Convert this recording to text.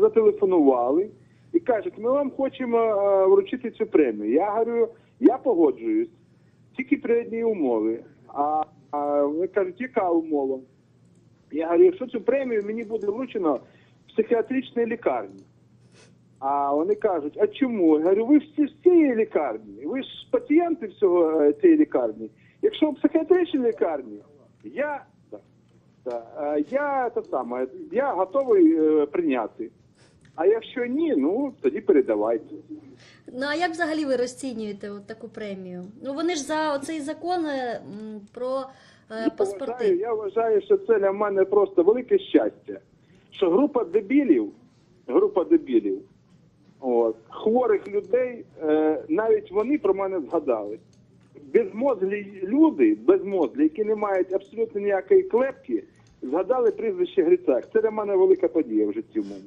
зателефонували і кажуть, ми вам хочемо е, вручити цю премію. Я говорю, я погоджуюсь, тільки при одній умові. А, а вони кажуть, яка умова? Я говорю, якщо цю премію мені буде вручено в психіатричній лікарні. А вони кажуть, а чому? Я говорю, ви всі з цієї лікарні, ви ж пацієнти всього е, цієї лікарні. Якщо в психіатричній лікарні, я, я, те саме, я готовий е, прийняти. А якщо ні, ну тоді передавайте. Ну а як взагалі ви розцінюєте от таку премію? Ну вони ж за оцей закон е, про е, Я паспорти. вважаю, я вважаю, що це для мене просто велике щастя. Що група дебілів, група дебілів, от, хворих людей, е, навіть вони про мене згадали. Безмозглі люди, безмозглі, які не мають абсолютно ніякої клепки, згадали прізвище Грицак. Це для мене велика подія в житті в мене.